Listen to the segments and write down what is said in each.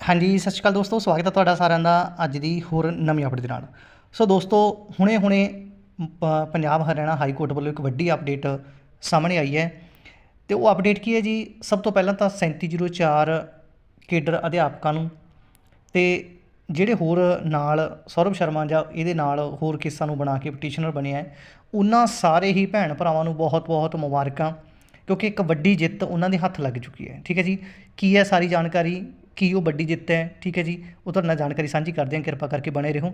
ਹਾਂਜੀ, ਸਤਿ ਸ਼੍ਰੀ ਅਕਾਲ ਦੋਸਤੋ, ਸਵਾਗਤ ਹੈ ਤੁਹਾਡਾ ਸਾਰਿਆਂ ਦਾ ਅੱਜ ਦੀ ਹੋਰ ਨਵੀਂ ਅਪਡੇਟ ਦੇ ਨਾਲ। ਸੋ ਦੋਸਤੋ, ਹੁਣੇ-ਹੁਣੇ ਪੰਜਾਬ ਹਰਿਆਣਾ ਹਾਈ ਕੋਰਟ ਵੱਲੋਂ ਇੱਕ ਵੱਡੀ ਅਪਡੇਟ ਸਾਹਮਣੇ ਆਈ ਹੈ ਤੇ ਉਹ ਅਪਡੇਟ ਕੀ ਹੈ ਜੀ? ਸਭ ਤੋਂ ਪਹਿਲਾਂ ਤਾਂ 3704 ਕੇਡਰ ਅਧਿਆਪਕਾਂ ਨੂੰ ਤੇ ਜਿਹੜੇ ਹੋਰ ਨਾਲ ਸੌਰਵ ਸ਼ਰਮਾ ਜਾਂ ਇਹਦੇ ਨਾਲ ਹੋਰ ਕੇਸਾਂ ਨੂੰ ਬਣਾ ਕੇ ਪਟੀਸ਼ਨਰ ਬਣਿਆ ਹੈ, ਉਹਨਾਂ ਸਾਰੇ ਹੀ ਭੈਣ ਭਰਾਵਾਂ ਨੂੰ ਬਹੁਤ-ਬਹੁਤ ਮੁਬਾਰਕਾਂ ਕਿਉਂਕਿ ਇੱਕ ਵੱਡੀ ਜਿੱਤ ਉਹਨਾਂ ਦੇ ਹੱਥ ਲੱਗ ਚੁੱਕੀ ਹੈ। ਠੀਕ ਹੈ ਜੀ? ਕੀ ਹੈ ਸਾਰੀ ਜਾਣਕਾਰੀ? ਕੀ ਉਹ ਵੱਡੀ ਜਿੱਤ ਹੈ, ਠੀਕ ਹੈ ਜੀ? ਉਹ ਤੁਹਾਡੇ ਨਾਲ ਜਾਣਕਾਰੀ ਸਾਂਝੀ ਕਰਦੇ ਹਾਂ, ਕਿਰਪਾ ਕਰਕੇ ਬਣੇ ਰਹੋ।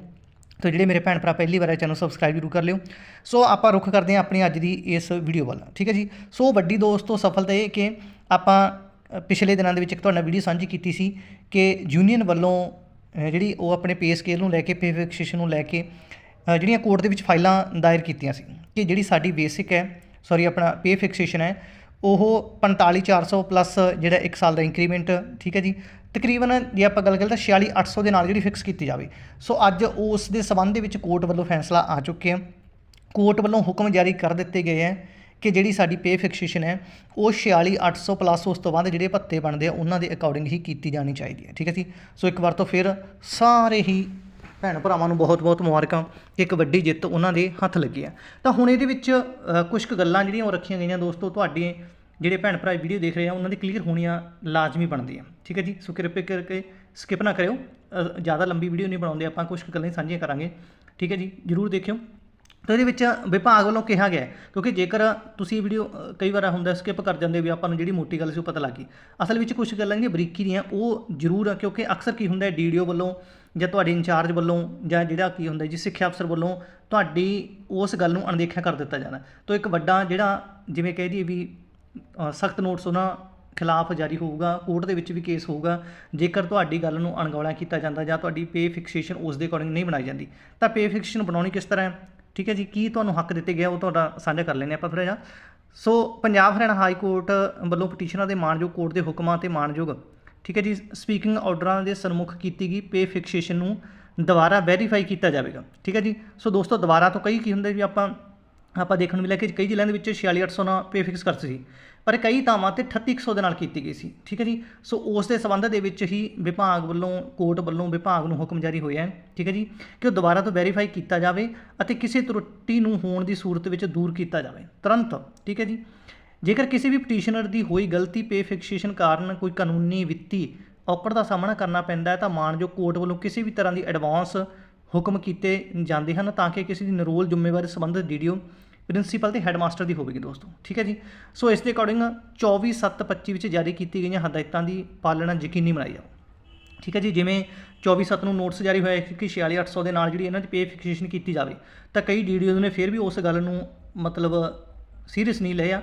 ਤੋ ਜਿਹੜੇ ਮੇਰੇ ਭੈਣ ਭਰਾ ਪਹਿਲੀ ਵਾਰ ਇਹ ਚੈਨਲ ਸਬਸਕ੍ਰਾਈਬ ਜ਼ਰੂਰ ਕਰ ਲਿਓ। ਸੋ ਆਪਾਂ ਰੁੱਖ ਕਰਦੇ ਹਾਂ ਆਪਣੀ ਅੱਜ ਦੀ ਇਸ ਵੀਡੀਓ ਵੱਲ, ਠੀਕ ਹੈ ਜੀ? ਸੋ ਵੱਡੀ ਦੋਸਤੋ ਸਫਲਤਾ ਇਹ ਕਿ ਆਪਾਂ ਪਿਛਲੇ ਦਿਨਾਂ ਦੇ ਵਿੱਚ ਇੱਕ ਤੁਹਾਡਾ ਵੀਡੀਓ ਸਾਂਝੀ ਕੀਤੀ ਸੀ ਕਿ ਯੂਨੀਅਨ ਵੱਲੋਂ ਜਿਹੜੀ ਉਹ ਆਪਣੇ ਪੇ ਸਕੇਲ ਨੂੰ ਲੈ ਕੇ ਪੇ ਫਿਕਸੇਸ਼ਨ ਨੂੰ ਲੈ ਕੇ ਜਿਹੜੀਆਂ ਕੋਰਟ ਦੇ ਵਿੱਚ ਫਾਈਲਾਂ ਦਾਇਰ ਕੀਤੀਆਂ ਸੀ, ਕਿ ਜਿਹੜੀ ਸਾਡੀ ਬੇਸਿਕ ਹੈ ਸੌਰੀ ਆਪਣਾ ਪੇ ਫਿਕਸੇਸ਼ਨ ਹੈ, ਉਹ 45400 ਪਲੱਸ ਜਿਹੜਾ 1 ਸਾਲ ਦਾ ਇੰਕਰੀਮੈਂਟ ਠੀਕ ਹੈ ਜੀ? ਤਕਰੀਬਨ ਜੇ ਆਪਾਂ ਗੱਲ ਕਰੀਏ ਤਾਂ 46800 ਦੇ ਨਾਲ ਜਿਹੜੀ ਫਿਕਸ ਕੀਤੀ ਜਾਵੇ। ਸੋ ਅੱਜ ਉਸ ਦੇ ਸਬੰਧ ਦੇ ਵਿੱਚ ਕੋਰਟ ਵੱਲੋਂ ਫੈਸਲਾ ਆ ਚੁੱਕਿਆ ਕੋਰਟ ਵੱਲੋਂ ਹੁਕਮ ਜਾਰੀ ਕਰ ਦਿੱਤੇ ਗਏ ਹੈ ਕਿ ਜਿਹੜੀ ਸਾਡੀ ਪੇ ਫਿਕਸੇਸ਼ਨ ਹੈ, ਉਹ 46800 ਪਲੱਸ ਉਸ ਤੋਂ ਬਾਅਦ ਜਿਹੜੇ ਭੱਤੇ ਬਣਦੇ ਆ, ਉਹਨਾਂ ਦੇ ਅਕੋਰਡਿੰਗ ਹੀ ਕੀਤੀ ਜਾਣੀ ਚਾਹੀਦੀ ਹੈ। ਠੀਕ ਹੈ ਜੀ? ਸੋ ਇੱਕ ਵਾਰ ਤੋਂ ਫਿਰ ਸਾਰੇ ਹੀ ਭੈਣ ਭਰਾਵਾਂ ਨੂੰ ਬਹੁਤ-ਬਹੁਤ ਮੁਬਾਰਕਾਂ ਕਿ ਇੱਕ ਵੱਡੀ ਜਿੱਤ ਉਹਨਾਂ ਦੇ ਹੱਥ ਲੱਗੀ ਹੈ। ਤਾਂ ਹੁਣ ਇਹਦੇ ਵਿੱਚ ਕੁਝ ਕੁ ਗੱਲਾਂ ਜਿਹੜੀਆਂ ਉਹ ਰੱਖੀਆਂ ਗਈਆਂ ਦੋਸਤੋ ਤੁਹਾਡੇ ਜਿਹੜੇ ਭੈਣ ਭਰਾ ਵੀਡੀਓ ਦੇਖ ਰਹੇ ਆ, ਉਹਨਾਂ ਦੀ ਕਲੀਅਰ ਹੋਣੀਆਂ ਲਾਜ਼ਮੀ ਬਣਦੀਆਂ। ਠੀਕ ਹੈ ਜੀ? ਸੋ ਕਿਰਪਾ ਕਰਕੇ ਸਕਿਪ ਨਾ ਕਰਿਓ। ਜ਼ਿਆਦਾ ਲੰਬੀ ਵੀਡੀਓ ਨਹੀਂ ਬਣਾਉਂਦੇ, ਆਪਾਂ ਕੁਝ ਗੱਲਾਂ ਹੀ ਸਾਂਝੀਆਂ ਕਰਾਂਗੇ। ਠੀਕ ਹੈ ਜੀ? ਜਰੂਰ ਦੇਖਿਓ। ਤਾਂ ਇਹਦੇ ਵਿੱਚ ਵਿਭਾਗ ਵੱਲੋਂ ਕਿਹਾ ਗਿਆ ਕਿਉਂਕਿ ਜੇਕਰ ਤੁਸੀਂ ਵੀਡੀਓ ਕਈ ਵਾਰ ਹੁੰਦਾ ਸਕਿਪ ਕਰ ਜਾਂਦੇ ਵੀ ਆਪਾਂ ਨੂੰ ਜਿਹੜੀ ਮੋਟੀ ਗੱਲ ਸੀ ਉਹ ਪਤਾ ਲੱਗ ਗਈ। ਅਸਲ ਵਿੱਚ ਕੁਝ ਗੱਲਾਂ ਜਿਹੜੀਆਂ ਬਰੀਕੀ ਦੀਆਂ, ਉਹ ਜ਼ਰੂਰ ਆ, ਕਿਉਂਕਿ ਅਕਸਰ ਕੀ ਹੁੰਦਾ ਹੈ, ਡੀਡੀਓ ਵੱਲੋਂ ਜਾਂ ਤੁਹਾਡੇ ਇੰਚਾਰਜ ਵੱਲੋਂ ਜਾਂ ਜਿਹੜਾ ਕੀ ਹੁੰਦਾ ਜੀ, ਸਿੱਖਿਆ ਅਫਸਰ ਵੱਲੋਂ ਤੁਹਾਡੀ ਉਸ ਗੱਲ ਨੂੰ ਅਣਦੇਖਿਆ ਕਰ ਦਿੱਤਾ ਜਾਂਦਾ ਤਾਂ ਇੱਕ ਵੱਡਾ ਜਿਹੜਾ ਜਿਵੇਂ ਕਹਿ ਦਈਏ ਵੀ ਸਖਤ ਨੋਟਿਸ ਉਹਨਾਂ ਖਿਲਾਫ ਜਾਰੀ ਹੋਊਗਾ, ਕੋਰਟ ਦੇ ਵਿੱਚ ਵੀ ਕੇਸ ਹੋਊਗਾ। ਜੇਕਰ ਤੁਹਾਡੀ ਗੱਲ ਨੂੰ ਅਣਗੌਲਾ ਕੀਤਾ ਜਾਂਦਾ ਜਾਂ ਤੁਹਾਡੀ ਪੇ ਫਿਕਸੇਸ਼ਨ ਉਸ ਦੇ ਅਕੋਰਡਿੰਗ ਨਹੀਂ ਬਣਾਈ ਜਾਂਦੀ, ਤਾਂ ਪੇ ਫਿਕਸੇਸ਼ਨ ਬਣਾਉਣੀ ਕਿਸ ਤਰ੍ਹਾਂ ਹੈ? ਠੀਕ ਹੈ ਜੀ, ਕੀ ਤੁਹਾਨੂੰ ਹੱਕ ਦਿੱਤੇ ਗਿਆ ਉਹ ਤੁਹਾਡਾ ਸਾਂਝਾ ਕਰ ਲੈਂਦੇ ਆਪਾਂ ਥੋੜ੍ਹਾ ਜਿਹਾ so Punjab Haryana high court ਵੱਲੋਂ ਪਟੀਸ਼ਨਰਾਂ ਦੇ ਮਾਣਯੋਗ ਕੋਰਟ ਦੇ ਹੁਕਮਾਂ ਤੇ ਮਾਣਯੋਗ ਠੀਕ ਹੈ ਜੀ ਸਪੀਕਿੰਗ ਆਰਡਰਾਂ ਦੇ ਸਨਮੁਖ ਕੀਤੀ ਗਈ ਪੇ ਫਿਕਸੇਸ਼ਨ ਨੂੰ ਦੁਬਾਰਾ ਵੈਰੀਫਾਈ ਕੀਤਾ ਜਾਵੇਗਾ। ਠੀਕ ਹੈ ਜੀ, ਸੋ ਦੋਸਤੋ ਦੁਬਾਰਾ ਤੋਂ ਕਈ ਕੀ ਹੁੰਦੇ ਵੀ ਆਪਾਂ ਆਪਾਂ ਦੇਖਣ ਨੂੰ ਮਿਲਿਆ ਕਿ ਕਈ ਜ਼ਿਲ੍ਹਿਆਂ ਦੇ ਵਿੱਚ 46800 ਨਾਲ ਪੇ ਫਿਕਸ ਕਰ ਸੀ, ਪਰ ਕਈ ਥਾਵਾਂ ਤੇ 3800 ਦੇ ਨਾਲ ਕੀਤੀ ਗਈ ਸੀ, ਠੀਕ ਹੈ ਜੀ? ਸੋ ਉਸ ਦੇ ਸੰਬੰਧ ਦੇ ਵਿੱਚ ਹੀ ਵਿਭਾਗ ਵੱਲੋਂ, ਕੋਰਟ ਵੱਲੋਂ ਵਿਭਾਗ ਨੂੰ ਹੁਕਮ ਜਾਰੀ ਹੋਇਆ ਹੈ, ਠੀਕ ਹੈ ਜੀ? ਕਿ ਉਹ ਦੁਬਾਰਾ ਤੋਂ ਵੈਰੀਫਾਈ ਕੀਤਾ ਜਾਵੇ ਅਤੇ ਕਿਸੇ ਤਰੁੱਟੀ ਨੂੰ ਹੋਣ ਦੀ ਸੂਰਤ ਵਿੱਚ ਦੂਰ ਕੀਤਾ ਜਾਵੇ, ਤੁਰੰਤ, ਠੀਕ ਹੈ ਜੀ? ਜੇਕਰ ਕਿਸੇ ਵੀ ਪਟੀਸ਼ਨਰ ਦੀ ਹੋਈ ਗਲਤੀ ਪੇ ਫਿਕਸੇਸ਼ਨ ਕਾਰਨ ਕੋਈ ਕਾਨੂੰਨੀ ਵਿੱਤੀ ਔਕੜ ਦਾ ਸਾਹਮਣਾ ਕਰਨਾ ਪੈਂਦਾ ਹੈ, ਤਾਂ ਮਾਣਯੋਗ ਕੋਰਟ ਵੱਲੋਂ ਕਿਸੇ ਵੀ ਤਰ੍ਹਾਂ ਦੀ ਐਡਵਾਂਸ ਹੁਕਮ ਕੀਤੇ ਜਾਂਦੇ ਹਨ ਤਾਂ ਕਿ ਕਿਸੇ ਦੀ ਨਰੋਲ ਜ਼ਿੰਮੇਵਾਰੀ ਸੰਬੰਧਿਤ ਡੀਡੀਓ ਪ੍ਰਿੰਸੀਪਲ ਤੇ ਹੈਡਮਾਸਟਰ ਦੀ ਹੋਵੇਗੀ ਦੋਸਤੋ, ਠੀਕ ਹੈ ਜੀ? ਸੋ ਇਸ ਦੇ ਅਕੋਰਡਿੰਗ 24/7/25 ਵਿੱਚ ਜਾਰੀ ਕੀਤੀ ਗਈਆਂ ਹਦਾਇਤਾਂ ਦੀ ਪਾਲਣਾ ਯਕੀਨੀ ਬਣਾਈ ਜਾਓ। ਠੀਕ ਹੈ ਜੀ? ਜਿਵੇਂ 24/7 ਨੂੰ ਨੋਟਿਸ ਜਾਰੀ ਹੋਇਆ ਸੀ ਕਿ 46800 ਦੇ ਨਾਲ ਜਿਹੜੀ ਇਹਨਾਂ ਦੀ ਪੇ ਫਿਕਸੇਸ਼ਨ ਕੀਤੀ ਜਾਵੇ, ਤਾਂ ਕਈ ਡੀਡੀਓਜ਼ ਨੇ ਫਿਰ ਵੀ ਉਸ ਗੱਲ ਨੂੰ ਮਤਲਬ ਸੀਰੀਅਸ ਨਹੀਂ ਲਿਆ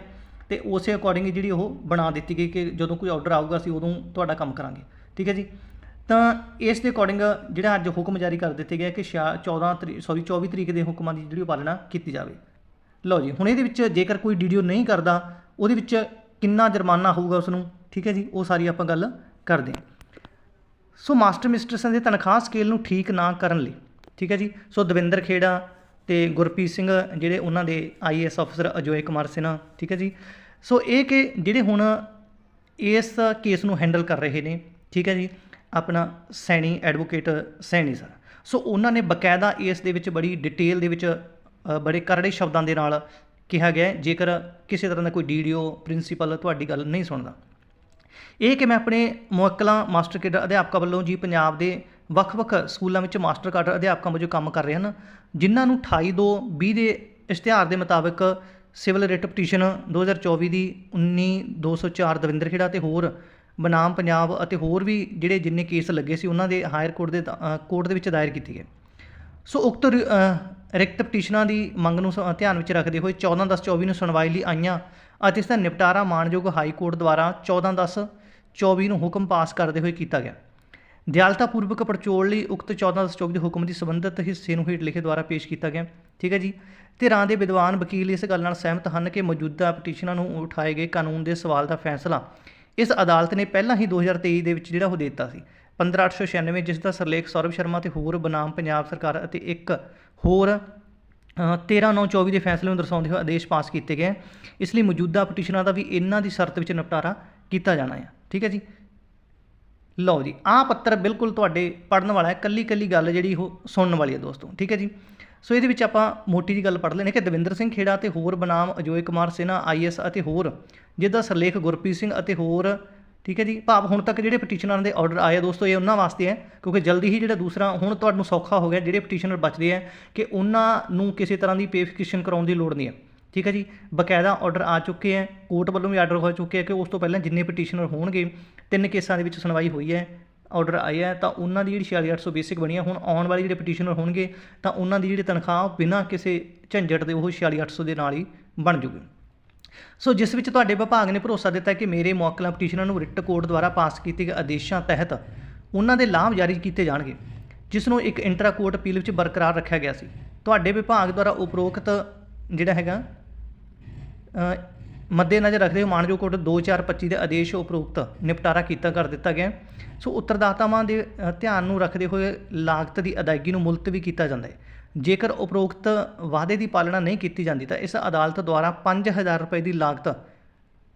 ਤੇ ਉਸੇ ਅਕੋਰਡਿੰਗ ਜਿਹੜੀ ਉਹ ਬਣਾ ਦਿੱਤੀ ਗਈ ਕਿ ਜਦੋਂ ਕੋਈ ਆਰਡਰ ਆਊਗਾ ਅਸੀਂ ਉਦੋਂ ਤੁਹਾਡਾ ਕੰਮ ਕਰਾਂਗੇ। ਠੀਕ ਹੈ ਜੀ? ਤਾਂ ਇਸ ਦੇ ਅਕੋਰਡਿੰਗ ਜਿਹੜਾ ਅੱਜ ਹੁਕਮ ਜਾਰੀ ਕਰ ਦਿੱਤੇ ਗਿਆ ਕਿ 14 ਤਰੀਕ ਸੌਰੀ 24 ਤਰੀਕ ਦੇ ਹੁਕਮਾਂ ਦੀ ਜਿਹੜੀ ਉਹ ਪਾਲਣਾ ਕੀਤੀ ਜਾਵੇ। ਲਓ ਜੀ, ਹੁਣ ਇਹਦੇ ਵਿੱਚ ਜੇਕਰ ਕੋਈ ਵੀਡੀਓ ਨਹੀਂ ਕਰਦਾ, ਉਹਦੇ ਵਿੱਚ ਕਿੰਨਾ ਜੁਰਮਾਨਾ ਹੋਊਗਾ ਉਸ ਨੂੰ ਠੀਕ ਹੈ ਜੀ, ਉਹ ਸਾਰੀ ਆਪਾਂ ਗੱਲ ਕਰਦੇ ਹਾਂ। ਸੋ ਮਾਸਟਰ ਮਿਸਟਰਸਾਂ ਦੇ ਤਨਖਾਹ ਸਕੇਲ ਨੂੰ ਠੀਕ ਨਾ ਕਰਨ ਲਈ, ਠੀਕ ਹੈ ਜੀ, ਸੋ ਦਵਿੰਦਰ ਖੇੜਾ ਤੇ ਗੁਰਪ੍ਰੀਤ ਸਿੰਘ ਜਿਹੜੇ ਉਹਨਾਂ ਦੇ ਆਈਐਸ ਅਫਸਰ ਅਜੋਏ ਕੁਮਾਰ ਸਿਨਹਾ ਠੀਕ ਹੈ ਜੀ, ਸੋ ਇਹ ਕਿ ਜਿਹੜੇ ਹੁਣ ਇਸ ਕੇਸ ਨੂੰ ਹੈਂਡਲ ਕਰ ਰਹੇ ਨੇ, ਠੀਕ ਹੈ ਜੀ, ਆਪਣਾ Saini advocate Saini sir so ਉਹਨਾਂ ਨੇ ਬਕਾਇਦਾ ਇਸ ਦੇ ਵਿੱਚ ਬੜੀ ਡਿਟੇਲ ਦੇ ਵਿੱਚ ਬੜੇ ਕਰੜੇ ਸ਼ਬਦਾਂ ਦੇ ਨਾਲ ਕਿਹਾ ਗਿਆ ਜੇਕਰ ਕਿਸੇ ਤਰ੍ਹਾਂ ਦਾ ਕੋਈ ਡੀਡੀਓ, ਪ੍ਰਿੰਸੀਪਲ ਤੁਹਾਡੀ ਗੱਲ ਨਹੀਂ ਸੁਣਦਾ। ਇਹ ਕਿ ਮੈਂ ਆਪਣੇ ਮੁਅੱਕਲਾਂ ਮਾਸਟਰ ਕੇਡਰ ਅਧਿਆਪਕਾਂ ਵੱਲੋਂ ਜੀ ਪੰਜਾਬ ਦੇ ਵੱਖ-ਵੱਖ ਸਕੂਲਾਂ ਵਿੱਚ ਮਾਸਟਰ ਕਾਡਰ ਅਧਿਆਪਕਾਂ ਵਜੋਂ ਕੰਮ ਕਰ ਰਹੇ ਹਨ, ਜਿਨ੍ਹਾਂ ਨੂੰ 28 ਦੋ 20 ਦੇ ਇਸ਼ਤਿਹਾਰ ਦੇ ਮੁਤਾਬਕ ਸਿਵਲ ਰਿਟ ਪਟੀਸ਼ਨ 2024 ਦੀ 19204 ਦਵਿੰਦਰ ਖੇੜਾ ਤੇ ਹੋਰ ਬਨਾਮ ਪੰਜਾਬ ਅਤੇ ਹੋਰ ਵੀ ਜਿਹੜੇ ਜਿੰਨੇ ਕੇਸ ਲੱਗੇ ਸੀ, ਉਹਨਾਂ ਦੇ ਹਾਇਰ ਕੋਰਟ ਦੇ ਕੋਰਟ ਦੇ ਵਿੱਚ ਦਾਇਰ ਕੀਤੇ ਗਏ। ਸੋ ਉਕਤ ਰਿਕਤ ਪਟੀਸ਼ਨਾਂ ਦੀ ਮੰਗ ਨੂੰ ਸ- ਧਿਆਨ ਵਿੱਚ ਰੱਖਦੇ ਹੋਏ 14/10/24 ਨੂੰ ਸੁਣਵਾਈ ਲਈ ਆਈਆਂ ਅਤੇ ਇਸ ਦਾ ਨਿਪਟਾਰਾ ਮਾਣਯੋਗ ਹਾਈ ਕੋਰਟ ਦੁਆਰਾ 14/10/24 ਨੂੰ ਹੁਕਮ ਪਾਸ ਕਰਦੇ ਹੋਏ ਕੀਤਾ ਗਿਆ। ਦਿਆਲਤਾ ਪੂਰਵਕ ਪੜਚੋਲ ਲਈ ਉਕਤ 14/10/24 ਦੇ ਹੁਕਮ ਦੀ ਸੰਬੰਧਿਤ ਹਿੱਸੇ ਨੂੰ ਹੇਠ ਲਿਖੇ ਦੁਆਰਾ ਪੇਸ਼ ਕੀਤਾ ਗਿਆ। ਠੀਕ ਹੈ ਜੀ? ਧਿਰਾਂ ਦੇ ਵਿਦਵਾਨ ਵਕੀਲ ਇਸ ਗੱਲ ਨਾਲ ਸਹਿਮਤ ਹਨ ਕਿ ਮੌਜੂਦਾ ਪਟੀਸ਼ਨਾਂ ਨੂੰ ਉਠਾਏ ਗਏ ਕਾਨੂੰਨ ਦੇ ਸਵਾਲ ਦਾ ਫੈਸਲਾ ਇਸ ਅਦਾਲਤ ਨੇ ਪਹਿਲਾਂ ਹੀ 2023 ਦੇ ਵਿੱਚ ਜਿਹੜਾ ਉਹ ਦੇ ਦਿੱਤਾ ਸੀ। 15896 ਜਿਸ ਦਾ ਸਰਲੇਖ ਸੌਰਵ ਸ਼ਰਮਾ ਤੇ ਹੋਰ ਬਨਾਮ ਪੰਜਾਬ ਸਰਕਾਰ ਅਤੇ ਇੱਕ ਹੋਰ ਅ, 13/9/24 ਦੇ ਫੈਸਲੇ ਨੂੰ ਦਰਸਾਉਂਦੇ ਹੋਏ ਆਦੇਸ਼ ਪਾਸ ਕੀਤੇ ਗਏ। ਇਸ ਲਈ ਮੌਜੂਦਾ ਪਟੀਸ਼ਨਾਂ ਦਾ ਵੀ ਇਹਨਾਂ ਦੀ ਸ਼ਰਤ ਵਿੱਚ ਨਿਪਟਾਰਾ ਕੀਤਾ ਜਾਣਾ ਹੈ। ਠੀਕ ਹੈ ਜੀ? ਲਓ ਜੀ ਆਹ ਪੱਤਰ ਬਿਲਕੁਲ ਤੁਹਾਡੇ ਪੜਨ ਵਾਲਾ ਹੈ ਕੱਲੀ ਕੱਲੀ ਗੱਲ ਜਿਹੜੀ ਉਹ ਸੁਣਨ ਵਾਲੀ ਹੈ ਦੋਸਤੋ। ਠੀਕ ਹੈ ਜੀ? ਸੋ ਇਹਦੇ ਵਿੱਚ ਆਪਾਂ ਮੋਟੀ ਜੀ ਗੱਲ ਪੜ੍ਹ ਲੈਣੇ ਕਿ ਦਵਿੰਦਰ ਸਿੰਘ ਖੇੜਾ ਤੇ ਹੋਰ ਬਨਾਮ ਅਜੋਏ ਕੁਮਾਰ ਸਿਨਹਾ ਆਈਐਸ ਅਤੇ ਹੋਰ ਜਿਹਦਾ ਸਰਲੇਖ ਗੁਰਪ੍ਰੀਤ ਸਿੰਘ ਅਤੇ ਹੋਰ ਠੀਕ ਹੈ ਜੀ? ਭਾਵ ਹੁਣ ਤੱਕ ਜਿਹੜੇ ਪਟੀਸ਼ਨਰਾਂ ਦੇ ਆਰਡਰ ਆਏ ਆ ਦੋਸਤੋ, ਇਹ ਉਹਨਾਂ ਵਾਸਤੇ ਹੈ, ਕਿਉਂਕਿ ਜਲਦੀ ਹੀ ਜਿਹੜਾ ਦੂਸਰਾ, ਹੁਣ ਤੁਹਾਨੂੰ ਸੌਖਾ ਹੋ ਗਿਆ, ਜਿਹੜੇ ਪਟੀਸ਼ਨਰ ਬਚਦੇ ਹੈ ਕਿ ਉਹਨਾਂ ਨੂੰ ਕਿਸੇ ਤਰ੍ਹਾਂ ਦੀ ਪੇਫਿਕੇਸ਼ਨ ਕਰਾਉਣ ਦੀ ਲੋੜ ਨਹੀਂ ਹੈ। ਠੀਕ ਹੈ ਜੀ? ਬਕਾਇਦਾ ਆਰਡਰ ਆ ਚੁੱਕੇ ਹੈ ਕੋਰਟ ਵੱਲੋਂ ਵੀ ਆਰਡਰ ਹੋ ਚੁੱਕੇ ਹੈ ਕਿ ਉਸ ਤੋਂ ਪਹਿਲਾਂ ਜਿੰਨੇ ਪਟੀਸ਼ਨਰ ਹੋਣਗੇ, ਤਿੰਨ ਕੇਸਾਂ ਦੇ ਵਿੱਚ ਸੁਣਵਾਈ ਹੋਈ ਹੈ ਆਰਡਰ ਆਇਆ ਹੈ ਤਾਂ ਉਹਨਾਂ ਦੀ ਜਿਹੜੀ 46800 ਬੇਸਿਕ ਬਣੀ ਹੈ ਹੁਣ ਆਉਣ ਵਾਲੇ ਜਿਹੜੇ ਪਟੀਸ਼ਨਰ ਹੋਣਗੇ, ਤਾਂ ਉਹਨਾਂ ਦੀ ਜਿਹੜੀ ਤਨਖਾਹ ਬਿਨਾਂ ਕਿਸੇ ਝੰਜਟ ਦੇ ਉਹ 46800 ਦੇ ਨਾਲ ਹੀ ਬਣ ਜੂਗੀ। ਸੋ ਜਿਸ ਵਿੱਚ ਤੁਹਾਡੇ ਵਿਭਾਗ ਨੇ ਭਰੋਸਾ ਦਿੱਤਾ ਕਿ ਮੇਰੇ ਮੁਅੱਕਲਾ ਪਟੀਸ਼ਨਾਂ ਨੂੰ ਰਿਟ ਕੋਰਟ ਦੁਆਰਾ ਪਾਸ ਕੀਤੇ ਗਏ ਆਦੇਸ਼ਾਂ ਤਹਿਤ ਉਹਨਾਂ ਦੇ ਲਾਭ ਜਾਰੀ ਕੀਤੇ ਜਾਣਗੇ, ਜਿਸ ਨੂੰ ਇੱਕ ਇੰਟਰਾ ਕੋਰਟ ਅਪੀਲ ਵਿੱਚ ਬਰਕਰਾਰ ਰੱਖਿਆ ਗਿਆ ਸੀ। ਤੁਹਾਡੇ ਵਿਭਾਗ ਦੁਆਰਾ ਉਪਰੋਕਤ ਜਿਹੜਾ ਹੈਗਾ ਮੱਦੇਨਜ਼ਰ ਰੱਖਦੇ ਹੋਏ ਮਾਨਜੋ ਕੋਰਟ 2425 ਦੇ ਆਦੇਸ਼ ਉਪਰੋਕਤ ਨਿਪਟਾਰਾ ਕੀਤਾ, ਕਰ ਦਿੱਤਾ ਗਿਆ ਸੋ ਉੱਤਰਦਾਤਾਵਾਂ ਦੇ ਧਿਆਨ ਨੂੰ ਰੱਖਦੇ ਹੋਏ ਲਾਗਤ ਦੀ ਅਦਾਇਗੀ ਨੂੰ ਮੁਲਤਵੀ ਕੀਤਾ ਜਾਂਦਾ ਹੈ। ਜੇਕਰ ਉਪਰੋਕਤ ਵਾਅਦੇ ਦੀ ਪਾਲਣਾ ਨਹੀਂ ਕੀਤੀ ਜਾਂਦੀ, ਤਾਂ ਇਸ ਅਦਾਲਤ ਦੁਆਰਾ 5000 ਰੁਪਏ ਦੀ ਲਾਗਤ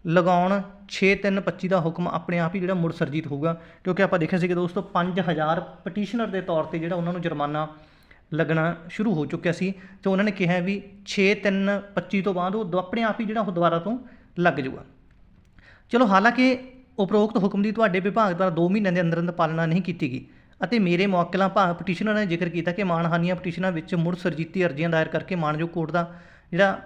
ਲਗਾਉਣ 6325 ਦਾ ਹੁਕਮ ਆਪਣੇ ਆਪ ਹੀ ਜਿਹੜਾ ਮੁੜ ਸਰਜੀਤ ਹੋਊਗਾ। ਕਿਉਂਕਿ ਆਪਾਂ ਦੇਖਿਆ ਸੀ ਕਿ ਦੋਸਤੋ 5000 ਪਟੀਸ਼ਨਰ ਦੇ ਤੌਰ ਤੇ ਜਿਹੜਾ ਉਹਨਾਂ ਨੂੰ ਜੁਰਮਾਨਾ ਲੱਗਣਾ ਸ਼ੁਰੂ ਹੋ ਚੁੱਕਿਆ ਸੀ ਤੇ ਉਹਨਾਂ ਨੇ ਕਿਹਾ ਵੀ 6325 ਤੋਂ ਬਾਅਦ ਉਹ ਦ- ਆਪਣੇ ਆਪ ਹੀ ਜਿਹੜਾ ਉਹ ਦੁਬਾਰਾ ਤੋਂ ਲੱਗ ਜਾਊਗਾ। ਚਲੋ ਹਾਲਾਂਕਿ ਉਪਰੋਕਤ ਹੁਕਮ ਦੀ ਤੁਹਾਡੇ ਵਿਭਾਗ ਦੁਆਰਾ 2 ਮਹੀਨਿਆਂ ਦੇ ਅੰਦਰ ਅੰਦਰ ਪਾਲਣਾ ਨਹੀਂ ਕੀਤੀ ਗਈ ਅਤੇ ਮੇਰੇ ਮੁਅੱਕਲਾਂ ਭਾਗ ਪਟੀਸ਼ਨਰ ਨੇ ਜ਼ਿਕਰ ਕੀਤਾ ਕਿ ਮਾਨਹਾਨੀਆਂ ਪਟੀਸ਼ਨਾਂ ਵਿੱਚ ਮੁੜ ਸਰਜੀਤੀ ਅਰਜ਼ੀਆਂ ਦਾਇਰ ਕਰਕੇ ਮਾਨਯੋਗ ਕੋਰਟ ਦਾ ਜਿਹੜਾ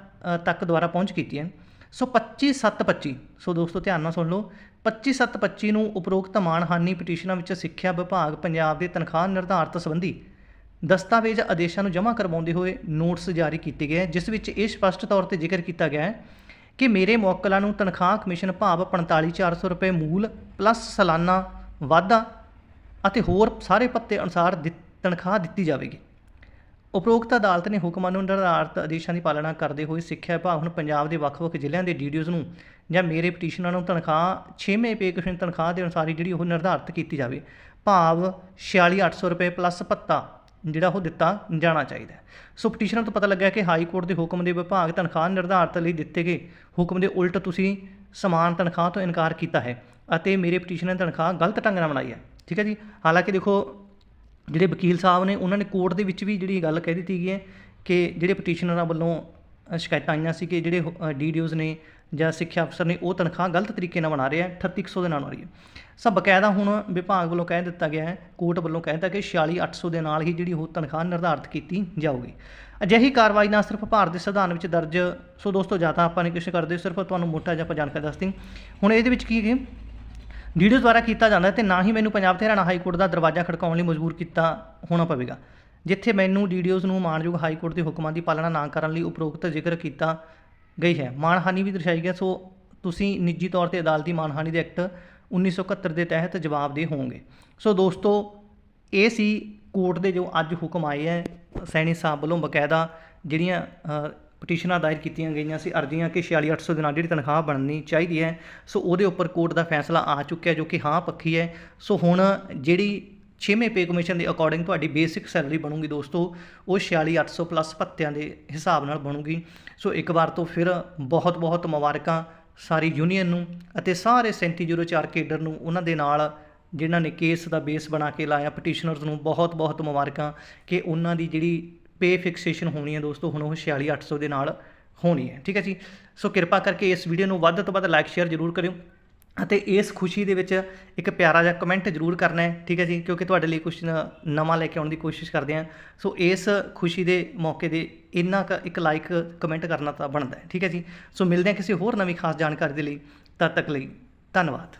ਤੱਕ ਦੁਆਰਾ ਪਹੁੰਚ ਕੀਤੀ ਹੈ। ਸੋ 25725 ਸੋ ਦੋਸਤੋ ਧਿਆਨ ਨਾਲ ਸੁਣ ਲਓ। 25725 ਨੂੰ ਉਪਰੋਕਤ ਮਾਨਹਾਨੀ ਪਟੀਸ਼ਨਾਂ ਵਿੱਚ ਸਿੱਖਿਆ ਵਿਭਾਗ ਪੰਜਾਬ ਦੇ ਤਨਖਾਹ ਨਿਰਧਾਰਤ ਸੰਬੰਧੀ ਦਸਤਾਵੇਜ਼ ਆਦੇਸ਼ਾਂ ਨੂੰ ਜਮ੍ਹਾਂ ਕਰਵਾਉਂਦੇ ਹੋਏ ਨੋਟਿਸ ਜਾਰੀ ਕੀਤੇ ਗਏ, ਜਿਸ ਵਿੱਚ ਇਹ ਸਪਸ਼ਟ ਤੌਰ ਤੇ ਜ਼ਿਕਰ ਕੀਤਾ ਗਿਆ ਹੈ ਕਿ ਮੇਰੇ ਮੁਅੱਕਲਾਂ ਨੂੰ ਤਨਖਾਹ ਕਮਿਸ਼ਨ ਭਾਵ 45400 ਰੁਪਏ ਮੂਲ ਪਲੱਸ ਸਾਲਾਨਾ ਵਾਧਾ ਅਤੇ ਹੋਰ ਸਾਰੇ ਭੱਤੇ ਅਨੁਸਾਰ ਦਿੱਤ- ਤਨਖਾਹ ਦਿੱਤੀ ਜਾਵੇਗੀ। ਉਪਰੋਕਤ ਅਦਾਲਤ ਨੇ ਹੁਕਮਾਂ ਨੂੰ ਨਿਰਧਾਰਤ ਆਦੇਸ਼ਾਂ ਦੀ ਪਾਲਣਾ ਕਰਦੇ ਹੋਏ ਸਿੱਖਿਆ ਵਿਭਾਗ ਹੁਣ ਪੰਜਾਬ ਦੇ ਵੱਖ-ਵੱਖ ਜ਼ਿਲ੍ਹਿਆਂ ਦੇ ਡੀਡੀਓਜ਼ ਨੂੰ ਜਾਂ ਮੇਰੇ ਪਟੀਸ਼ਨਰਾਂ ਨੂੰ ਤਨਖਾਹ 6ਵੇਂ ਪੇ ਕਮਿਸ਼ਨ ਤਨਖਾਹ ਦੇ ਅਨੁਸਾਰ ਹੀ ਜਿਹੜੀ ਉਹ ਨਿਰਧਾਰਤ ਕੀਤੀ ਜਾਵੇ, ਭਾਵ 46800 ਰੁਪਏ ਪਲੱਸ ਭੱਤਾ ਜਿਹੜਾ ਉਹ ਦਿੱਤਾ ਜਾਣਾ ਚਾਹੀਦਾ ਹੈ। ਸੋ ਪਟੀਸ਼ਨਰ ਤੋਂ ਪਤਾ ਲੱਗਾ ਕਿ ਹਾਈ ਕੋਰਟ ਦੇ ਹੁਕਮ ਦੇ ਵਿਭਾਗ ਤਨਖਾਹ ਨਿਰਧਾਰਤ ਲਈ ਦਿੱਤੇ ਗਏ ਹੁਕਮ ਦੇ ਉਲਟ ਤੁਸੀਂ ਸਮਾਨ ਤਨਖਾਹ ਤੋਂ ਇਨਕਾਰ ਕੀਤਾ ਹੈ ਅਤੇ ਮੇਰੇ ਪਟੀਸ਼ਨਰ ਨੇ ਤਨਖਾਹ ਗਲਤ ਢੰਗ ਨਾਲ ਬਣਾਈ ਹੈ। ਠੀਕ ਹੈ ਜੀ? ਹਾਲਾਂਕਿ ਦੇਖੋ, ਜਿਹੜੇ ਵਕੀਲ ਸਾਹਿਬ ਨੇ, ਉਹਨਾਂ ਨੇ ਕੋਰਟ ਦੇ ਵਿੱਚ ਵੀ ਜਿਹੜੀ ਗੱਲ ਕਹਿ ਦਿੱਤੀ ਗਈ ਹੈ ਕਿ ਜਿਹੜੇ ਪਟੀਸ਼ਨਰਾਂ ਵੱਲੋਂ ਸ਼ਿਕਾਇਤਾਂ ਆਈਆਂ ਸੀ ਕਿ ਜਿਹੜੇ ਡੀਡੀਓਜ਼ ਨੇ ਜਾਂ ਸਿੱਖਿਆ ਅਫਸਰ ਨੇ ਉਹ ਤਨਖਾਹ ਗਲਤ ਤਰੀਕੇ ਨਾਲ ਬਣਾ ਰਹੇ ਆ 3800 ਦੇ ਨਾਲ ਆ ਰਹੀ ਹੈ। ਸਭ ਬਕਾਇਦਾ ਹੁਣ ਵਿਭਾਗ ਵੱਲੋਂ ਕਹਿ ਦਿੱਤਾ ਗਿਆ ਹੈ, ਕੋਰਟ ਵੱਲੋਂ ਕਹਿ ਦਿੱਤਾ ਕਿ 46800 ਦੇ ਨਾਲ ਹੀ ਜਿਹੜੀ ਉਹ ਤਨਖਾਹ ਨਿਰਧਾਰਤ ਕੀਤੀ ਜਾਊਗੀ। ਅਜਿਹੀ ਕਾਰਵਾਈ ਨਾ ਸਿਰਫ ਭਾਰਤ ਦੇ ਸੰਵਿਧਾਨ ਵਿੱਚ ਦਰਜ, ਸੋ ਦੋਸਤੋ, ਜਾਂ ਤਾਂ ਆਪਾਂ ਨੇ ਕੁਛ ਕਰਦੇ, ਸਿਰਫ ਤੁਹਾਨੂੰ ਮੋਟਾ ਜਿਹਾ ਆਪਾਂ ਜਾਣਕਾਰੀ ਦੱਸਦੇ ਹੁਣ ਇਹਦੇ ਵਿੱਚ ਕੀ ਹੈ ਵੀਡੀਓ ਦੁਆਰਾ ਕੀਤਾ ਜਾਂਦਾ ਹੈ ਤੇ ਨਾ ਹੀ ਮੈਨੂੰ ਪੰਜਾਬ ਤੇ ਹਰਿਆਣਾ ਹਾਈ ਕੋਰਟ ਦਾ ਦਰਵਾਜ਼ਾ ਖੜਕਾਉਣ ਲਈ ਮਜਬੂਰ ਕੀਤਾ ਹੋਣਾ ਪਵੇਗਾ। ਜਿੱਥੇ ਮੈਨੂੰ ਡੀਡੀਓਜ਼ ਨੂੰ ਮਾਨਯੋਗ ਹਾਈ ਕੋਰਟ ਦੇ ਹੁਕਮਾਂ ਦੀ ਪਾਲਣਾ ਨਾ ਕਰਨ ਲਈ ਉਪਰੋਕਤ ਜ਼ਿਕਰ ਕੀਤਾ ਗਈ ਹੈ। ਮਾਨਹਾਨੀ ਵੀ ਦਰਸਾਈ ਗਿਆ ਸੋ ਤੁਸੀਂ ਨਿੱਜੀ ਤੌਰ ਤੇ ਅਦਾਲਤੀ ਮਾਨਹਾਨੀ ਦੇ ਐਕਟ 1971 ਦੇ ਤਹਿਤ ਜਵਾਬਦੇਹ ਹੋਵੋਗੇ। ਸੋ ਦੋਸਤੋ, ਇਹ ਸੀ ਕੋਰਟ ਦੇ ਜੋ ਅੱਜ ਹੁਕਮ ਆਏ ਹੈ। ਸੈਣੀ ਸਾਹਿਬ ਵੱਲੋਂ ਬਕਾਇਦਾ ਜਿਹੜੀਆਂ ਪਟੀਸ਼ਨਾਂ ਦਾਇਰ ਕੀਤੀਆਂ ਗਈਆਂ ਸੀ, ਅਰਜ਼ੀਆਂ ਕਿ 46800 ਦੇ ਨਾਲ ਜਿਹੜੀ ਤਨਖਾਹ ਬਣਨੀ ਚਾਹੀਦੀ ਹੈ, ਸੋ ਉਹਦੇ ਉੱਪਰ ਕੋਰਟ ਦਾ ਫੈਸਲਾ ਆ ਚੁੱਕਿਆ ਜੋ ਕਿ ਹਾਂ ਪੱਖੀ ਹੈ। ਸੋ ਹੁਣ ਜਿਹੜੀ ਛੇਵੇਂ ਪੇ ਕਮਿਸ਼ਨ ਦੇ ਅਕੋਰਡਿੰਗ ਤੁਹਾਡੀ ਬੇਸਿਕ ਸੈਲਰੀ ਬਣੂਗੀ ਦੋਸਤੋ, ਉਹ 46800 ਪਲੱਸ ਭੱਤਿਆਂ ਦੇ ਹਿਸਾਬ ਨਾਲ ਬਣੂਗੀ। ਸੋ ਇੱਕ ਵਾਰ ਤੋਂ ਫਿਰ ਬਹੁਤ ਬਹੁਤ ਮੁਬਾਰਕਾਂ ਸਾਰੀ ਯੂਨੀਅਨ ਨੂੰ ਅਤੇ ਸਾਰੇ 3704 ਕੇਡਰ ਨੂੰ, ਉਹਨਾਂ ਦੇ ਨਾਲ ਜਿਨ੍ਹਾਂ ਨੇ ਕੇਸ ਦਾ ਬੇਸ ਬਣਾ ਕੇ ਲਾਇਆ ਪਟੀਸ਼ਨਰਸ ਨੂੰ ਬਹੁਤ ਬਹੁਤ ਮੁਬਾਰਕਾਂ ਕਿ ਉਹਨਾਂ ਦੀ ਜਿਹੜੀ ਪੇ ਫਿਕਸੇਸ਼ਨ ਹੋਣੀ ਹੈ ਦੋਸਤੋ, ਹੁਣ ਉਹ 46800 ਦੇ ਨਾਲ ਹੋਣੀ ਹੈ। ਠੀਕ ਹੈ ਜੀ? ਸੋ ਕਿਰਪਾ ਕਰਕੇ ਇਸ ਵੀਡੀਓ ਨੂੰ ਵੱਧ ਤੋਂ ਵੱਧ ਲਾਈਕ ਸ਼ੇਅਰ ਜ਼ਰੂਰ ਕਰਿਓ। ਅਤੇ ਇਸ ਖੁਸ਼ੀ ਦੇ ਵਿੱਚ ਇੱਕ ਪਿਆਰਾ ਜਿਹਾ ਕਮੈਂਟ ਜ਼ਰੂਰ ਕਰਨਾ ਹੈ, ਠੀਕ ਹੈ ਜੀ? ਕਿਉਂਕਿ ਤੁਹਾਡੇ ਲਈ ਕੁਝ ਨਵਾਂ ਲੈ ਕੇ ਆਉਣ ਦੀ ਕੋਸ਼ਿਸ਼ ਕਰਦੇ ਹਾਂ। ਸੋ ਇਸ ਖੁਸ਼ੀ ਦੇ ਮੌਕੇ ਦੇ ਇੰਨਾ ਕੁ ਇੱਕ ਲਾਈਕ ਕਮੈਂਟ ਕਰਨਾ ਤਾਂ ਬਣਦਾ ਹੈ, ਠੀਕ ਹੈ ਜੀ? ਸੋ ਮਿਲਦੇ ਹਾਂ ਕਿਸੇ ਹੋਰ ਨਵੀਂ ਖਾਸ ਜਾਣਕਾਰੀ ਦੇ ਲਈ। ਤਦ ਤੱਕ ਲਈ ਧੰਨਵਾਦ।